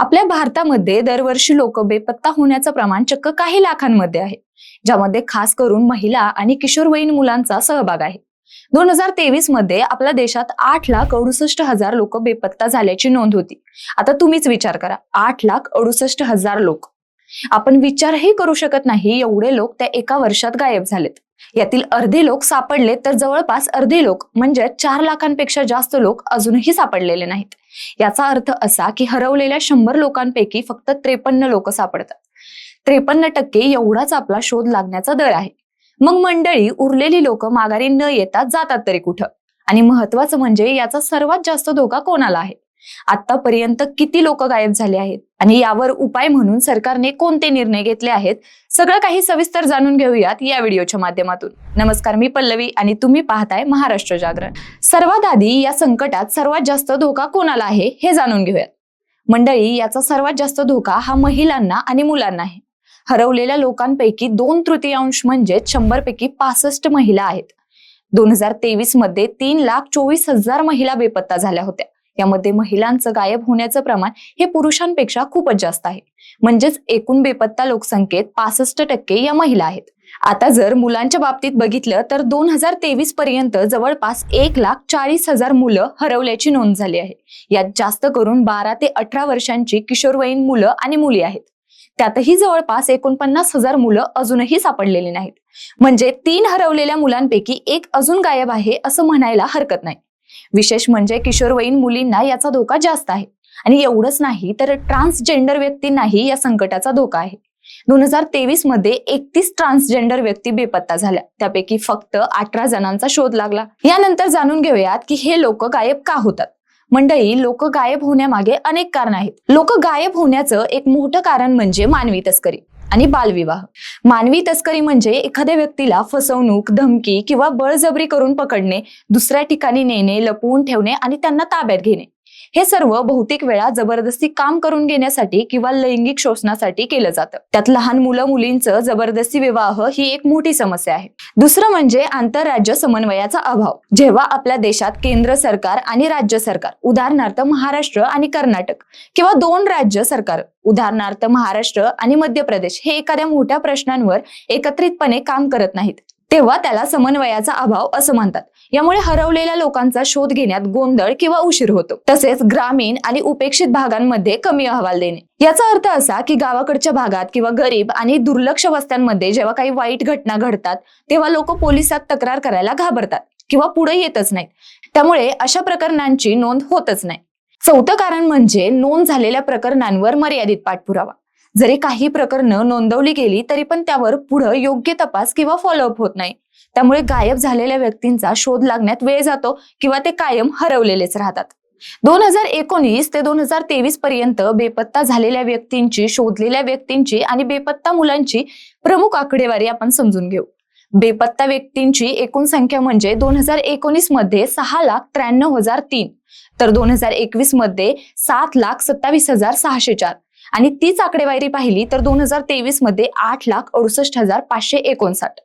आपल्या भारतामध्ये दरवर्षी लोक बेपत्ता होण्याचं प्रमाण चक्क काही लाखांमध्ये आहे ज्यामध्ये खास करून महिला आणि किशोरवयीन मुलांचा सहभाग आहे. दोन हजार तेवीसमध्ये आपल्या देशात आठ लाख अडुसष्ट हजार लोक बेपत्ता झाल्याची नोंद होती. आता तुम्हीच विचार करा आठ लाख अडुसष्ट हजार लोक. आपण विचारही करू शकत नाही एवढे लोक त्या एका वर्षात गायब झालेत. यातील अर्धे लोक सापडले तर जवळपास अर्धे लोक म्हणजे चार लाखांपेक्षा जास्त लोक अजूनही सापडलेले नाहीत. याचा अर्थ असा की हरवलेल्या शंभर लोकांपैकी फक्त त्रेपन्न लोक सापडतात. त्रेपन्न टक्के एवढाच आपला शोध लागण्याचा दर आहे. मग मंडळी उरलेली लोक माघारी न येता जातात तरी कुठं? आणि महत्वाचं म्हणजे याचा सर्वात जास्त धोका कोणाला आहे? आतापर्यंत किती लोक गायब झाले आहेत? आणि यावर उपाय म्हणून सरकारने कोणते निर्णय घेतले आहेत? सगळं काही सविस्तर जाणून घेऊयात या व्हिडिओच्या माध्यमातून. नमस्कार मी पल्लवी आणि तुम्ही पाहताय महाराष्ट्र जागरण. सर्वात आधी या संकटात सर्वात जास्त धोका कोणाला आहे हे जाणून घेऊयात. मंडळी याचा सर्वात जास्त धोका हा महिलांना आणि मुलांना आहे. हरवलेल्या लोकांपैकी दोन तृतीयांश म्हणजे शंभर पैकी पासष्ट महिला आहेत. दोन हजार तेवीसमध्ये तीन लाख चोवीस हजार महिला बेपत्ता झाल्या होत्या. यामध्ये महिलांचं गायब होण्याचं प्रमाण हे पुरुषांपेक्षा खूपच जास्त आहे. म्हणजेच एकूण बेपत्ता लोकसंख्येत पासष्ट टक्के या महिला आहेत. आता जर मुलांच्या बाबतीत बघितलं तर दोन हजार तेवीस पर्यंत जवळपास एक लाख चाळीस हजार मुलं हरवल्याची नोंद झाली आहे. यात जास्त करून बारा ते अठरा वर्षांची किशोरवयीन मुलं आणि मुली आहेत. त्यातही जवळपास एकोणपन्नास हजार मुलं अजूनही सापडलेली नाहीत. म्हणजे तीन हरवलेल्या मुलांपैकी एक अजून गायब आहे असं म्हणायला हरकत नाही. विशेष म्हणजे किशोरवयीन मुलींना याचा धोका जास्त आहे. आणि एवढंच नाही तर ट्रान्सजेंडर व्यक्तींनाही या संकटाचा धोका आहे. दोन हजार तेवीसमध्ये एकतीस ट्रान्सजेंडर व्यक्ती बेपत्ता झाल्या. त्यापैकी फक्त अठरा जणांचा शोध लागला. यानंतर जाणून घेऊयात की हे लोक गायब का होतात? मंडळी लोक गायब होण्यामागे अनेक कारण आहेत. लोक गायब होण्याचं एक मोठं कारण म्हणजे मानवी तस्करी. आणि बालविवाह. मानवी तस्करी म्हणजे एखाद्या व्यक्तीला फसवणूक धमकी किंवा बळजबरी करून पकडणे दुसऱ्या ठिकाणी नेणे लपवून ठेवणे आणि त्यांना ताब्यात घेणे. हे सर्व बहुतेक वेळा जबरदस्ती काम करून घेण्यासाठी किंवा लैंगिक शोषणासाठी केलं जातं. त्यात लहान मुलं मुलींचं जबरदस्ती विवाह ही एक मोठी समस्या आहे. दुसरं म्हणजे आंतरराज्य समन्वयाचा अभाव. जेव्हा आपल्या देशात केंद्र सरकार आणि राज्य सरकार उदाहरणार्थ महाराष्ट्र आणि कर्नाटक किंवा दोन राज्य सरकार उदाहरणार्थ महाराष्ट्र आणि मध्य प्रदेश हे एखाद्या मोठ्या प्रश्नांवर एकत्रितपणे काम करत नाहीत. तेव्हा त्याला समन्वयाचा अभाव असं म्हणतात. यामुळे हरवलेल्या लोकांचा शोध घेण्यात गोंधळ किंवा उशीर होतो. तसेच ग्रामीण आणि उपेक्षित भागांमध्ये कमी अहवाल देणे. याचा अर्थ असा की गावाकडच्या भागात किंवा गरीब आणि दुर्लक्ष वस्त्यांमध्ये जेव्हा काही वाईट घटना घडतात तेव्हा लोक पोलिसात तक्रार करायला घाबरतात किंवा पुढे येतच नाहीत. त्यामुळे अशा प्रकरणांची नोंद होतच नाही. चौथं कारण म्हणजे नोंद झालेल्या प्रकरणांवर मर्यादित पाठपुरावा. जरी काही प्रकरणं नोंदवली गेली तरी पण त्यावर पुढं योग्य तपास किंवा फॉलोअप होत नाही. त्यामुळे गायब झालेल्या व्यक्तींचा शोध लागण्यात वेळ जातो किंवा ते कायम हरवलेलेच राहतात. दोन हजार एकोणीस ते दोन हजार तेवीस पर्यंत बेपत्ता झालेल्या व्यक्तींची शोधलेल्या व्यक्तींची आणि बेपत्ता मुलांची प्रमुख आकडेवारी आपण समजून घेऊ. बेपत्ता व्यक्तींची एकूण संख्या म्हणजे दोन हजार एकोणीसमध्ये सहा लाख त्र्याण्णव हजार तीन तर दोन हजार एकवीसमध्ये सात लाख सत्तावीस हजार सहाशे चार आणि तीच आकडेवारी पाहिली तर दोन हजार तेवीसमध्ये आठ लाख अडुसष्ट हजार पाचशे एकोणसाठ.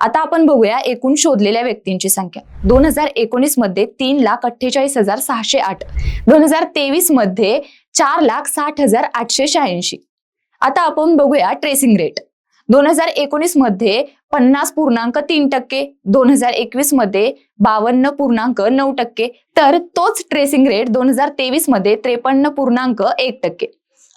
आता आपण बघूया एकूण शोधलेल्या व्यक्तींची संख्या. दोन हजार एकोणीसमध्ये तीन लाख अठ्ठेचाळीस हजार सहाशे आठ. दोन हजार तेवीसमध्ये चार लाख साठ हजार आठशे शहाऐंशी. आता आपण बघूया ट्रेसिंग रेट. दोन हजार एकोणीसमध्ये पन्नास पूर्णांक तीन टक्के दोन हजार एकवीसमध्ये बावन्न पूर्णांक नऊ टक्के तर तोच ट्रेसिंग रेट दोन हजार तेवीसमध्ये त्रेपन्न पूर्णांक एक टक्के.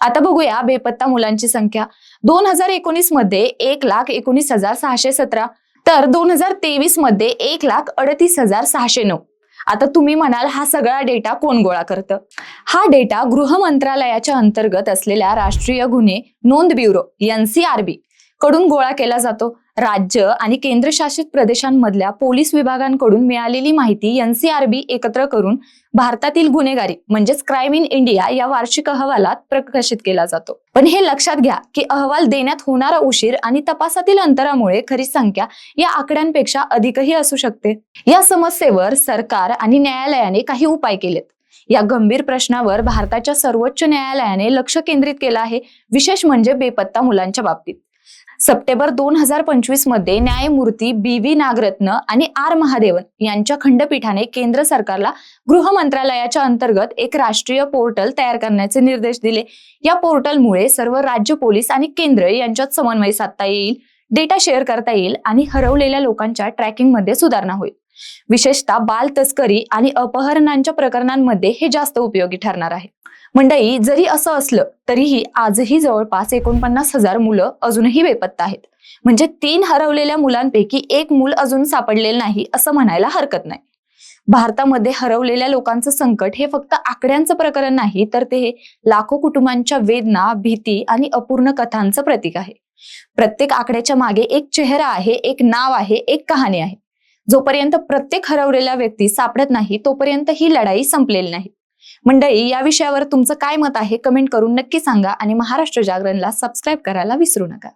आता बघूया बेपत्ता मुलांची संख्या. दोन हजार एकोणीसमध्ये एक लाख एकोणीस हजार सहाशे सतरा तर दोन हजार तेवीसमध्ये एक लाख अडतीस हजार सहाशे नऊ. आता तुम्ही म्हणाल हा सगळा डेटा कोण गोळा करतं? हा डेटा गृह मंत्रालयाच्या अंतर्गत असलेल्या राष्ट्रीय गुन्हे नोंद ब्युरो एनसीआरबी कडून गोळा केला जातो. राज्य आणि केंद्रशासित प्रदेशांमधल्या पोलीस विभागांकडून मिळालेली माहिती एनसीआरबी एकत्र करून भारतातील गुन्हेगारी म्हणजेच क्राईम इन इंडिया या वार्षिक अहवालात प्रकाशित केला जातो. पण हे लक्षात घ्या की अहवाल देण्यात होणारा उशीर आणि तपासातील अंतरामुळे खरी संख्या या आकड्यांपेक्षा अधिकही असू शकते. या समस्येवर सरकार आणि न्यायालयाने काही उपाय केलेत. या गंभीर प्रश्नावर भारताच्या सर्वोच्च न्यायालयाने लक्ष केंद्रित केलं आहे. विशेष म्हणजे बेपत्ता मुलांच्या बाबतीत. सप्टेंबर दोन हजार पंचवीसमध्ये न्यायमूर्ती बी व्ही नागरत्न आणि आर महादेवन यांच्या खंडपीठाने केंद्र सरकारला गृह मंत्रालयाच्या अंतर्गत एक राष्ट्रीय पोर्टल तयार करण्याचे निर्देश दिले. या पोर्टलमुळे सर्व राज्य पोलीस आणि केंद्र यांच्यात समन्वय साधता येईल डेटा शेअर करता येईल आणि हरवलेल्या लोकांच्या ट्रॅकिंगमध्ये सुधारणा होईल. विशेषतः बाल तस्करी आणि अपहरणांच्या प्रकरणांमध्ये हे जास्त उपयोगी ठरणार आहे. मंडई जरी असं असलं तरीही आजही जवळपास एकोणपन्नास हजार मुलं अजूनही बेपत्ता आहेत. म्हणजे तीन हरवलेल्या मुलांपैकी एक मूल अजून सापडलेलं नाही असं म्हणायला हरकत नाही. भारतामध्ये हरवलेल्या लोकांचं संकट हे फक्त आकड्यांचं प्रकरण नाही तर ते लाखो कुटुंबांच्या वेदना भीती आणि अपूर्ण कथांचं प्रतीक आहे. प्रत्येक आकड्याच्या मागे एक चेहरा आहे एक नाव आहे एक कहाणी आहे. जोपर्यंत प्रत्येक हरवलेला व्यक्ती सापडत नाही तोपर्यंत ही लढाई संपलेली नाही. मंडळी या विषयावर तुमचं काय मत आहे कमेंट करून नक्की सांगा आणि महाराष्ट्र जागरणला सबस्क्राईब करायला विसरू नका.